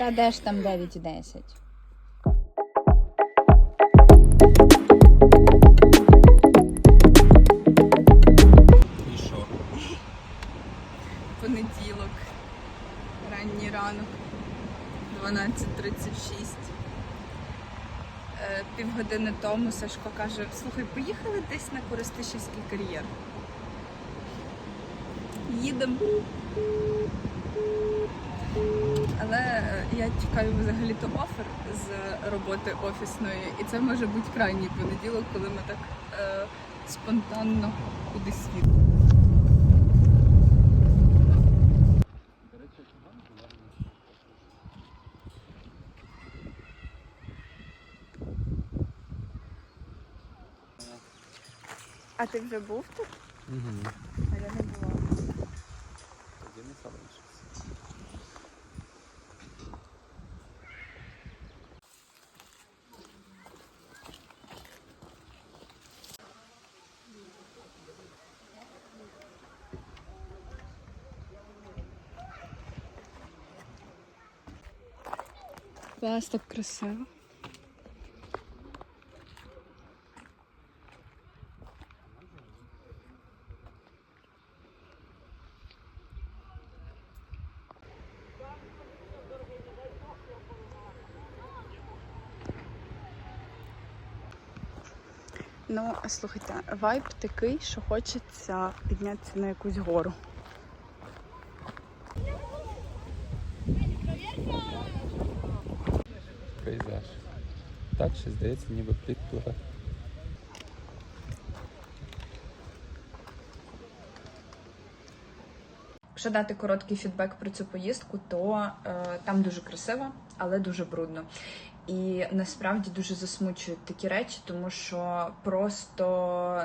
Та де ж там 9,10? І що? Понеділок, ранній ранок, 12.36. Е, Півгодини тому Сашко каже: слухай, поїхали десь на Коростишівський кар'єр. Їдемо. Але е, я чекаю взагалі-то офер з роботи офісної, і це може бути крайній понеділок, коли ми так е, спонтанно кудись їдемо. А ти вже був тут? Угу. А я не була. Тоді не залишився. Клас, так красиво. Ну, слухайте, вайб такий, що хочеться піднятися на якусь гору. Так, ще здається, ніби плід. Якщо дати короткий фідбек про цю поїздку, то е, там дуже красиво, але дуже брудно. І насправді дуже засмучують такі речі, тому що просто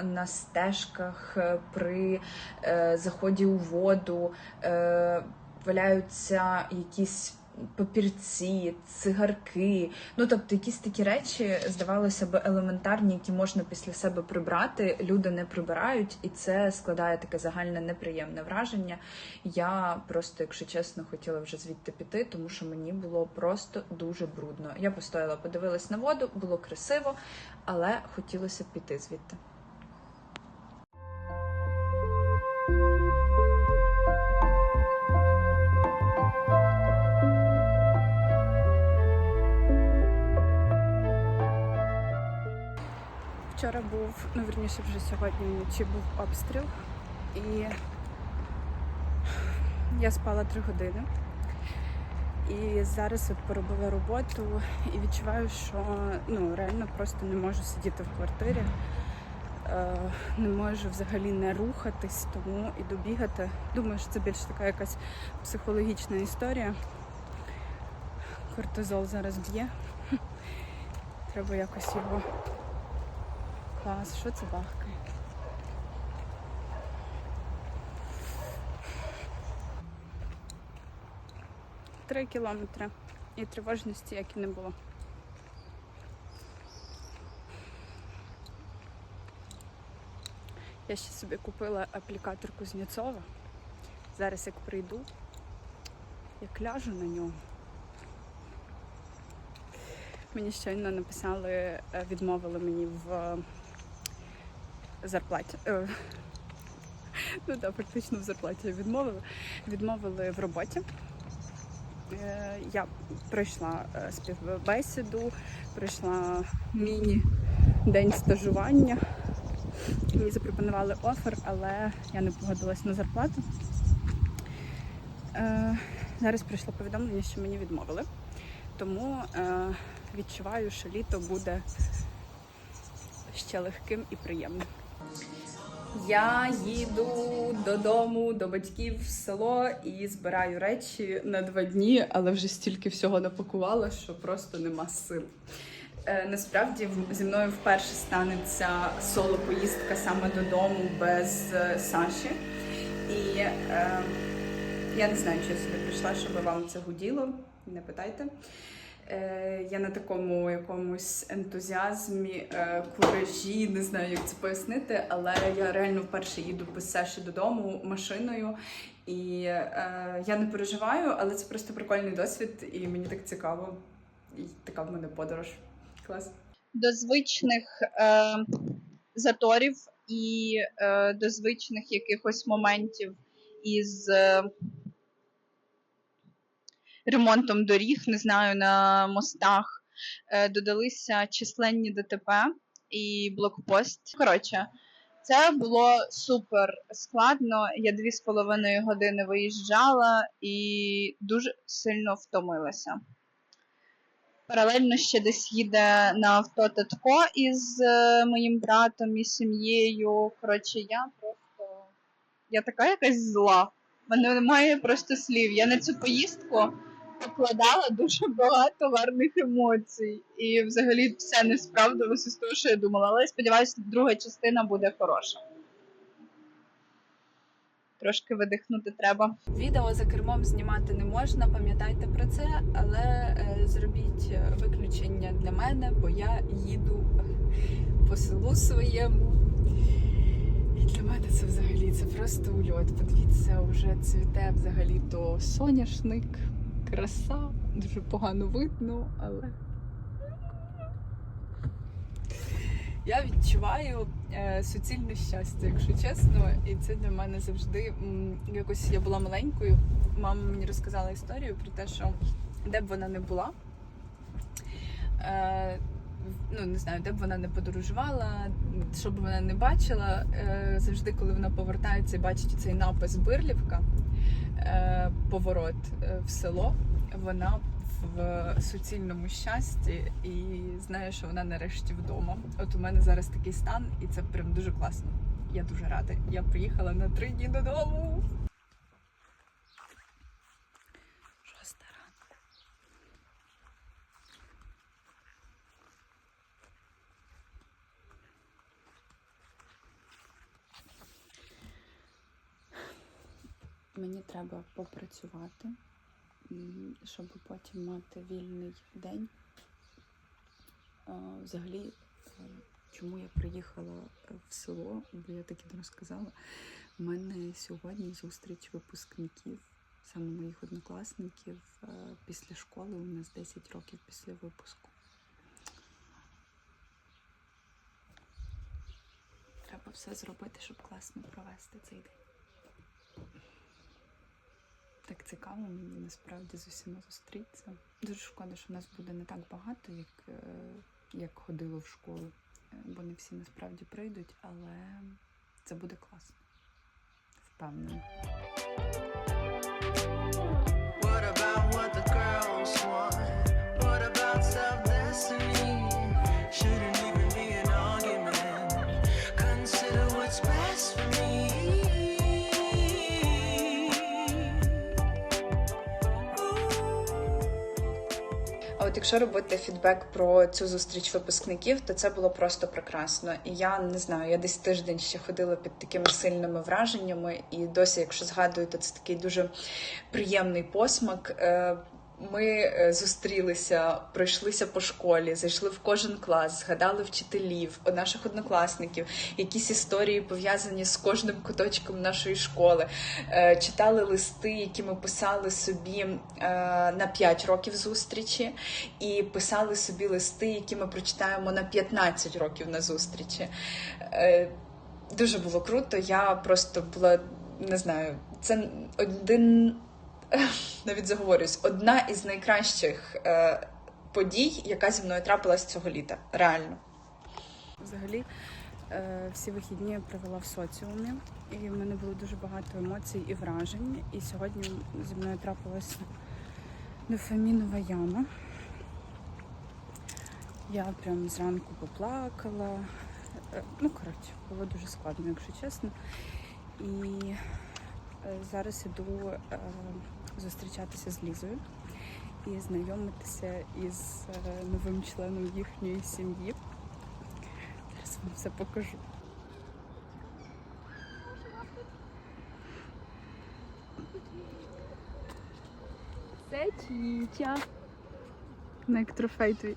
на стежках е, при е, заході у воду е, валяються якісь папірці, цигарки. Ну тобто, якісь такі речі, здавалося б, елементарні, які можна після себе прибрати. Люди не прибирають, і це складає таке загальне неприємне враження. Я просто, якщо чесно, хотіла вже звідти піти, тому що мені було просто дуже брудно. Я постояла, подивилась на воду, було красиво, але хотілося піти звідти. Був, ну верніше вже сьогодні вночі був обстріл, і я спала три години. І зараз от поробила роботу і відчуваю, що ну реально просто не можу сидіти в квартирі, е, не можу взагалі не рухатись, тому іду бігати. Думаю, що це більш така якась психологічна історія. Кортизол зараз б'є. Треба якось його Клас, що це бахкає? Три кілометри і тривожності, як і не було. Я ще собі купила аплікатор Кузнєцова. Зараз як прийду, як ляжу на нього. Мені щойно написали, е, відмовили мені в зарплаті. Е, Ну так, фактично в зарплаті відмовили. Відмовили в роботі. Е, Я пройшла е, співбесіду, пройшла міні-день стажування. Мені запропонували офер, але я не погодилась на зарплату. Зараз прийшло повідомлення, що мені відмовили. Тому відчуваю, що літо буде ще легким і приємним. Я їду додому до батьків в село і збираю речі на два дні, але вже стільки всього напакувала, що просто нема сил. Е, насправді зі мною вперше станеться соло-поїздка саме додому без е, Саші. І е, я не знаю, чи я сюди прийшла, щоб вам це гуділо, не питайте. Е, я на такому якомусь ентузіазмі, е, куражі, не знаю, як це пояснити, але я реально вперше їду без Саші додому машиною. І е, я не переживаю, але це просто прикольний досвід, і мені так цікаво. І така в мене подорож. Клас. до звичних е, заторів і е, до звичних якихось моментів із е, ремонтом доріг, не знаю, на мостах. Е, додалися численні ДТП і блокпост. Коротше, це було супер складно. Я дві з половиною години виїжджала і дуже сильно втомилася. Паралельно ще десь їде на авто татко із е, моїм братом і сім'єю. Коротше, я просто. Я така якась зла. Мене немає просто слів. Я на цю поїздку покладала дуже багато гарних емоцій. І взагалі все не справдилося з того, що я думала. Але сподіваюся, друга частина буде хороша. Трошки видихнути треба. Відео за кермом знімати не можна, пам'ятайте про це, але е, зробіть е, виключення для мене, бо я їду по селу своєму. І для мене це взагалі це просто ульот. Подивіться, вже цвіте взагалі то соняшник, краса, дуже погано видно, але. Я відчуваю е, суцільне щастя, якщо чесно, і це для мене завжди якось я була маленькою. Мама мені розказала історію про те, що де б вона не була, е, ну не знаю, де б вона не подорожувала, що б вона не бачила. Е, завжди, коли вона повертається і бачить цей напис Бирлівка, поворот е, в село, вона в суцільному щасті і знає, що вона нарешті вдома. От у мене зараз такий стан, і це прям дуже класно. Я дуже рада. Я приїхала на три дні додому. Мені треба попрацювати щоб потім мати вільний день. Взагалі, е, чому я приїхала в село, бо я так і розказала. У мене сьогодні зустріч випускників, саме моїх однокласників е, після школи. У нас 10 років після випуску. Треба все зробити, щоб класно провести цей день. Так цікаво мені насправді з усіма зустрітися. Дуже шкода, що нас буде не так багато, як, е, як ходило в школу, Е, бо не всі насправді прийдуть, але це буде класно. Впевнена. От якщо робити фідбек про цю зустріч випускників, то це було просто прекрасно. І я не знаю, я десь тиждень ще ходила під такими сильними враженнями, і досі, якщо згадую, то це такий дуже приємний посмак. Ми е, зустрілися, пройшлися по школі, зайшли в кожен клас, згадали вчителів, наших однокласників, якісь історії пов'язані з кожним куточком нашої школи. Е, Читали листи, які ми писали собі е, на 5 років зустрічі, і писали собі листи, які ми прочитаємо на 15 років на зустрічі. Дуже було круто. Я просто була не знаю, це один навіть заговорюсь, одна із найкращих е, подій, яка зі мною трапилась цього літа. Реально. Взагалі, е, всі вихідні я провела в соціумі, і в мене було дуже багато емоцій і вражень. І сьогодні зі мною трапилася дофамінова яма. Я прям зранку поплакала. Е, Ну, коротше, було дуже складно, якщо чесно. І зараз іду е, зустрічатися з Лізою і знайомитися із е, новим членом їхньої сім'ї. Зараз вам все покажу. Це. На як твій.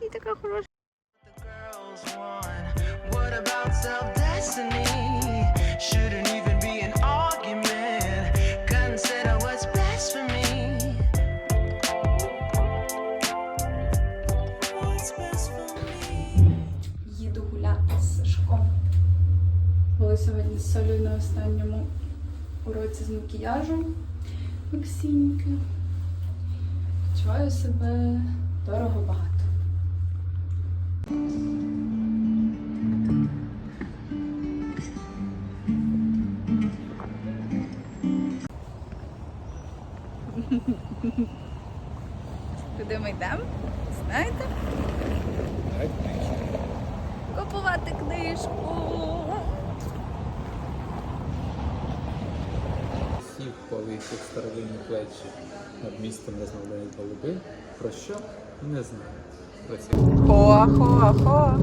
І така хороша. На останньому уроці з макіяжу Максіньки. Відчуваю себе дорого багато. Повісив старовинні плечі. Над містом розмовляють голуби. Про що? Не знаю. Ці Хоа-хоа-хоа.